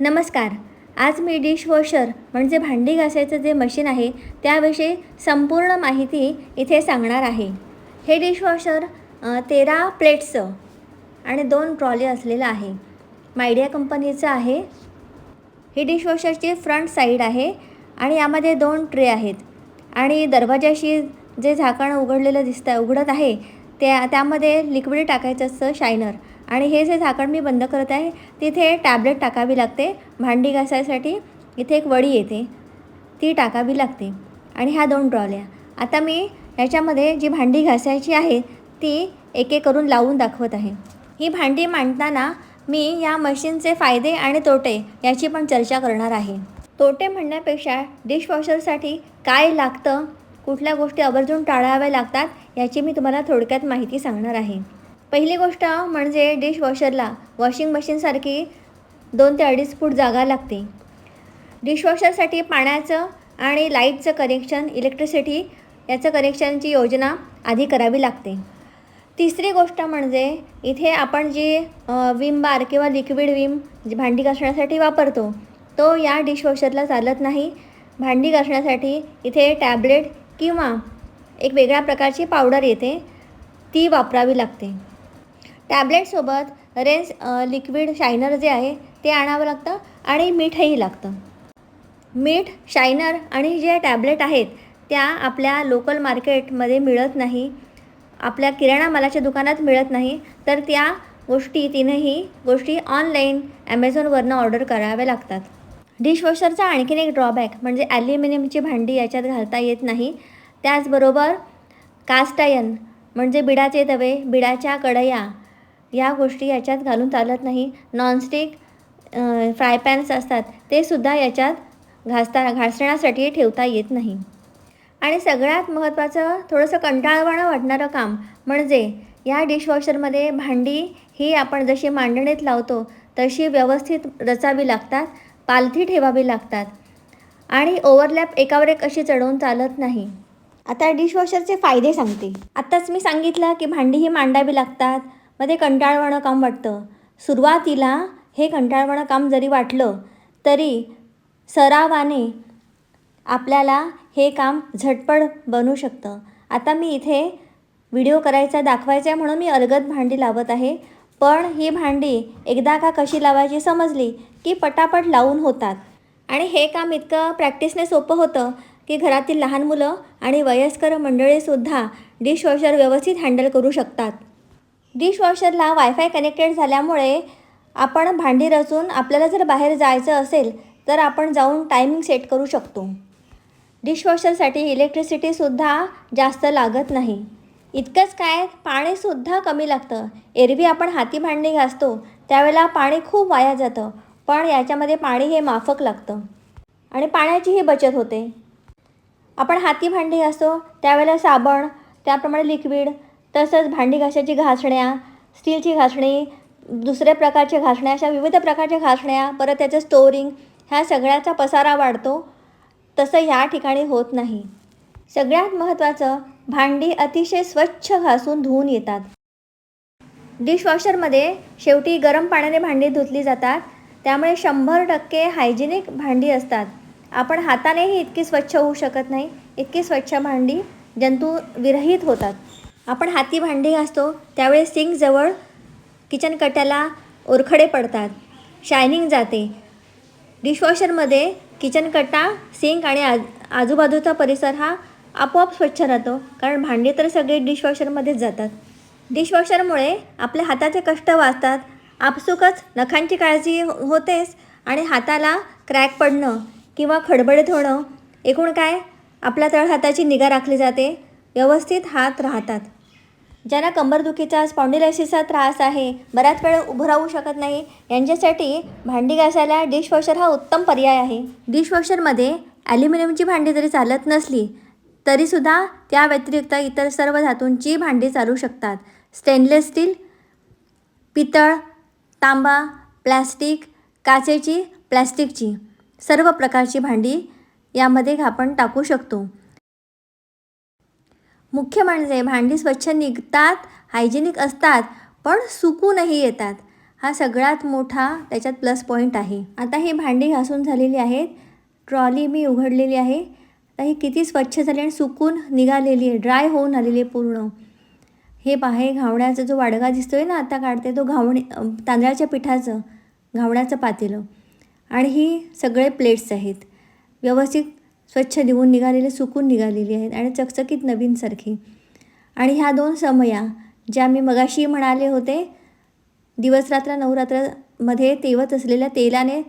नमस्कार. आज मी डिशवॉशर म्हणजे भांडी घासायचं जे मशीन आहे त्याविषयी संपूर्ण माहिती इथे सांगणार आहे. हे डिशवॉशर तेरा प्लेट्सचं आणि दोन ट्रॉली असलेलं आहे. मायडिया कंपनीचं आहे. हे डिशवॉशरची फ्रंट साईड आहे आणि यामध्ये दोन ट्रे आहेत. आणि दरवाजाशी जे झाकण उघडलेलं दिसतं उघडत आहे त्या त्यामध्ये लिक्विड टाकायचं असतं शायनर. आणि हे जे झाकण मी बंद करत आहे तिथे टॅबलेट टाकावी लागते. भांडी घासायसाठी इथे एक वडी येते. ती टाकावी लागते. आणि ह्या दोन ट्रॉल्या. आता मी याच्यामध्ये जी भांडी घासायची आहे ती एक एक करून लावून दाखवत आहे. ही भांडी मांडताना मी या मशीनचे फायदे आणि तोटे याची पण चर्चा करणार आहे. तोटे म्हणण्यापेक्षा डिशवॉशरसाठी काय लागतं कुठल्या गोष्टी आवर्जून टाळाव्या लागतात याची मी तुम्हाला थोडक्यात माहिती सांगणार आहे. पहिली गोष्ट म्हणजे डिशवॉशरला वॉशिंग मशीनसारखी दोन ते अडीच फूट जागा लागते. डिशवॉशरसाठी पाण्याचं आणि लाईटचं कनेक्शन इलेक्ट्रिसिटी याचं कनेक्शनची योजना आधी करावी लागते. तिसरी गोष्ट म्हणजे इथे आपण जी विम बार किंवा लिक्विड विम जी भांडी घासण्यासाठी वापरतो तो या डिशवॉशरला चालत नाही. भांडी घासण्यासाठी इथे टॅबलेट किंवा एक वेगळ्या प्रकारची पावडर येते ती वापरावी लागते. टॅबलेटसोबत रेन्स लिक्विड शायनर जे आहे ते आणावं लागतं आणि मीठही लागतं. मीठ शायनर आणि जे टॅबलेट आहेत त्या आपल्या लोकल मार्केटमध्ये मिळत नाही. आपल्या किराणा मालाच्या दुकानात मिळत नाही. तर त्या गोष्टी तीनही गोष्टी ऑनलाईन ॲमेझॉनवरनं ऑर्डर कराव्या लागतात. डिशवॉशरचा आणखीन एक ड्रॉबॅक म्हणजे ॲल्युमिनियमची भांडी याच्यात घालता येत नाही. त्याचबरोबर कास्टायन म्हणजे बिडाचे तवे बिडाच्या कढया या गोष्टी याच्यात घालून चालत नाही. नॉनस्टिक फ्राय पॅन्स असतात. ते सुद्धा याच्यात घासता घासण्यासाठी ठेवता येत नाही. आणि सगळ्यात महत्त्वाचं थोडंसं कंटाळवाणं वाटणारं काम म्हणजे या डिशवॉशरमध्ये भांडी ही आपण जशी मांडणीत लावतो तशी व्यवस्थित रचावी लागतात पालथी ठेवावी लागतात. आणि ओव्हरलॅप एकावर एक अशी चढवून चालत नाही. आता डिशवॉशरचे फायदे सांगते. आत्ताच मी सांगितलं की भांडी ही मांडावी लागतात. मग ते कंटाळवाणं काम वाटतं. सुरुवातीला हे कंटाळवाणं काम जरी वाटलं तरी सरावाने आपल्याला हे काम झटपट बनू शकतं. आता मी इथे व्हिडिओ करायचा दाखवायचा आहे म्हणून मी अलगद भांडी लावत आहे. पण ही भांडी एकदा का कशी लावायची समजली की पटापट लावून होतात. आणि हे काम इतकं प्रॅक्टिसने सोपं होतं की घरातील लहान मुलं आणि वयस्कर मंडळीसुद्धा डिशवॉशर व्यवस्थित हँडल करू शकतात. डिशवॉशरला वायफाय कनेक्टेड झाल्यामुळे आपण भांडी रचून आपल्याला जर बाहेर जायचं असेल तर आपण जाऊन टायमिंग सेट करू शकतो. डिशवॉशरसाठी इलेक्ट्रिसिटीसुद्धा जास्त लागत नाही. इतकंच काय पाणीसुद्धा कमी लागतं. एरवी आपण हाती भांडी घासतो त्यावेळेला पाणी खूप वाया जातं पण याच्यामध्ये पाणी हे माफक लागतं. आणि पाण्याचीही बचत होते. आपण हाती भांडी घासतो त्यावेळेला साबण त्याप्रमाणे लिक्विड तसंच भांडी घासायची घासण्या स्टीलची घासणी दुसऱ्या प्रकारच्या घासण्या अशा विविध प्रकारच्या घासण्या परत त्याचं स्टोरिंग ह्या सगळ्याचा पसारा वाढतो. तसं या ठिकाणी होत नाही. सगळ्यात महत्त्वाचं भांडी अतिशय स्वच्छ घासून धुवून येतात. डिशवॉशरमध्ये शेवटी गरम पाण्याने भांडी धुतली जातात. त्यामुळे शंभर टक्के हायजेनिक भांडी असतात. आपण हातानेही इतकी स्वच्छ होऊ शकत नाही. इतकी स्वच्छ भांडी जंतू विरहित होतात. आपण हाती भांडी घासतो त्यावेळेस सिंकजवळ किचन कट्याला ओरखडे पडतात. शायनिंग जाते. डिशवॉशरमध्ये किचन कट्टा सिंक आणि आज आजूबाजूचा परिसर हा आपोआप स्वच्छ राहतो कारण भांडी तर सगळे डिशवॉशरमध्येच जातात. डिशवॉशरमुळे आपल्या हाताचे कष्ट वाचतात. आपसुकच नखांची काळजी हो- होतेच आणि हाताला क्रॅक पडणं किंवा खडबडीत होणं एकूण काय आपल्या तळ हाताची निगा राखली जाते व्यवस्थित हात राहतात. ज्यांना कंबरदुखीचा स्पॉन्डिलायसिसचा त्रास आहे बऱ्याच वेळ उभं राहू शकत नाही यांच्यासाठी भांडी घासायला डिशवॉशर हा उत्तम पर्याय आहे. डिशवॉशरमध्ये ॲल्युमिनियमची भांडी जरी चालत नसली तरीसुद्धा त्या व्यतिरिक्त इतर सर्व धातूंची भांडी चालू शकतात. स्टेनलेस स्टील पितळ तांबा प्लॅस्टिक काचेची प्लॅस्टिकची सर्व प्रकारची भांडी यामध्ये आपण टाकू शकतो. मुख्य म्हणजे भांडी स्वच्छ निघतात हायजेनिक असतात पण सुकूनही येतात. हा सगळ्यात मोठा त्याच्यात प्लस पॉईंट आहे. आता ही भांडी घासून झालेली आहेत. ट्रॉली मी उघडलेली आहे. आता ही किती स्वच्छ झाली आणि सुकून निघालेली आहे. ड्राय होऊन आलेली आहे पूर्ण. हे पाहे घावण्याचा जो वाडगा दिसतोय ना आता काढते तो घावणे तांदळाच्या पिठाचं घावण्याचं पातेलं. आणि ही सगळे प्लेट्स आहेत. व्यवस्थित स्वच्छ निघून निघालेले सुकून निघालेली आहेत आणि चकचकीत नवीनसारखी आणि ह्या दोन समया ज्या मी मगाशी म्हणाले होते दिवसरात्र नवरात्रमध्ये तेवत असलेल्या तेलाने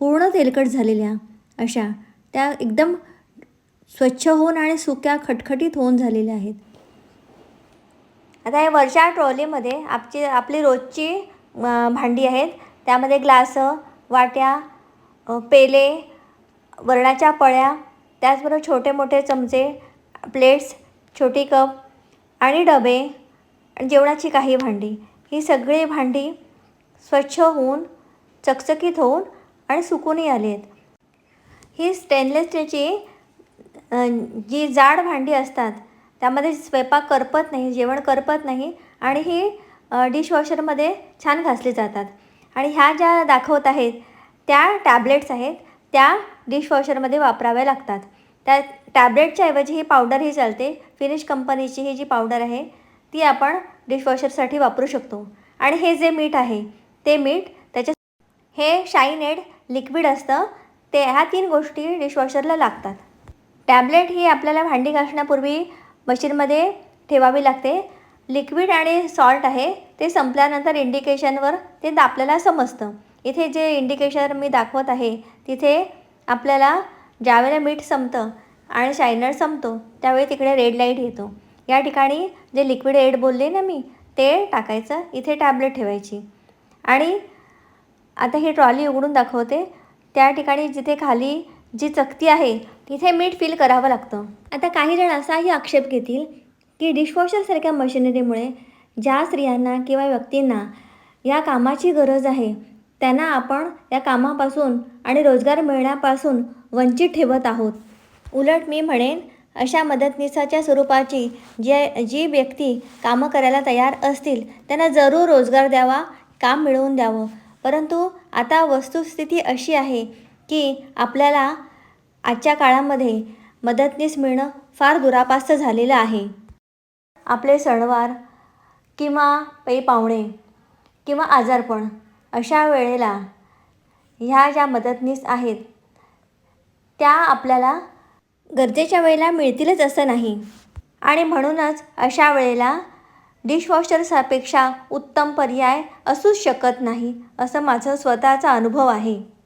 पूर्ण तेलकट झालेल्या अशा त्या एकदम स्वच्छ होऊन आणि सुक्या खटखटीत होऊन झालेल्या आहेत. आता या वरच्या ट्रॉलीमध्ये आपची आपली रोजची भांडी आहेत. त्यामध्ये ग्लास वाट्या पेले वरणाच्या पळ्या त्याचबरोबर छोटे मोठे चमचे प्लेट्स छोटी कप आणि डबे आणि जेवणाची काही भांडी. ही सगळी भांडी स्वच्छ होऊन चकचकीत होऊन आणि सुकूनही आली आहेत ही स्टेनलेस स्टीलची जी जाड भांडी असतात त्यामध्ये स्वयंपाक करपत नाही जेवण करपत नाही आणि ही डिशवॉशरमध्ये छान घासली जातात. आणि ह्या ज्या दाखवत आहेत त्या टॅबलेट्स आहेत. त्या डिशवॉशरमध्ये वापराव्या लागतात. त्या टॅबलेटच्या ऐवजी ही पावडर ही चालते. फिनिश कंपनीची ही जी पावडर आहे ती आपण डिशवॉशरसाठी वापरू शकतो. आणि हे जे मीठ आहे ते मीठ त्याच्या हे शाईनेड लिक्विड असतं. ते ह्या तीन गोष्टी डिशवॉशरला लागतात. टॅबलेट ही आपल्याला भांडी घासण्यापूर्वी मशीनमध्ये ठेवावी लागते. लिक्विड आणि सॉल्ट आहे ते संपल्यानंतर इंडिकेशनवर ते दा- आपल्याला समजतं. इथे जे इंडिकेशन मी दाखवत आहे तिथे आपल्याला ज्यावेळेला मीठ संपतं आणि शायनर संपतो त्यावेळी तिकडे रेड लाइट येतो. या ठिकाणी जे लिक्विड एड बोलले ना मी ते टाकायचं इथे टॅबलेट ठेवायची. आणि आता ही ट्रॉली उघडून दाखवते. त्या ठिकाणी जिथे खाली जी चकती आहे तिथे मीठ फिल करावं लागतं. आता काही जण असाही आक्षेप घेतील की डिशवॉशरसारख्या मशिनरीमुळे ज्या स्त्रियांना किंवा व्यक्तींना या कामाची गरज आहे त्यांना आपण या कामापासून आणि रोजगार मिळण्यापासून वंचित ठेवत आहोत. उलट मी म्हणेन अशा मदतनीसाच्या स्वरूपाची जे जी व्यक्ती कामं करायला तयार असतील त्यांना जरूर रोजगार द्यावा काम मिळवून द्यावं. परंतु आता वस्तुस्थिती अशी आहे की आपल्याला आजच्या काळामध्ये मदतनीस मिळणं फार दुरापास्त झालेलं आहे. आपले सणवार किंवा पै पाहुणे किंवा आजारपण अशा वेळेला ह्या ज्या मदतनीस आहेत त्या आपल्याला गरजेच्या वेळेला मिळतीलच असं नाही. आणि म्हणूनच अशा वेळेला डिशवॉशरसापेक्षा उत्तम पर्याय असूच शकत नाही असं माझं स्वतःचा अनुभव आहे.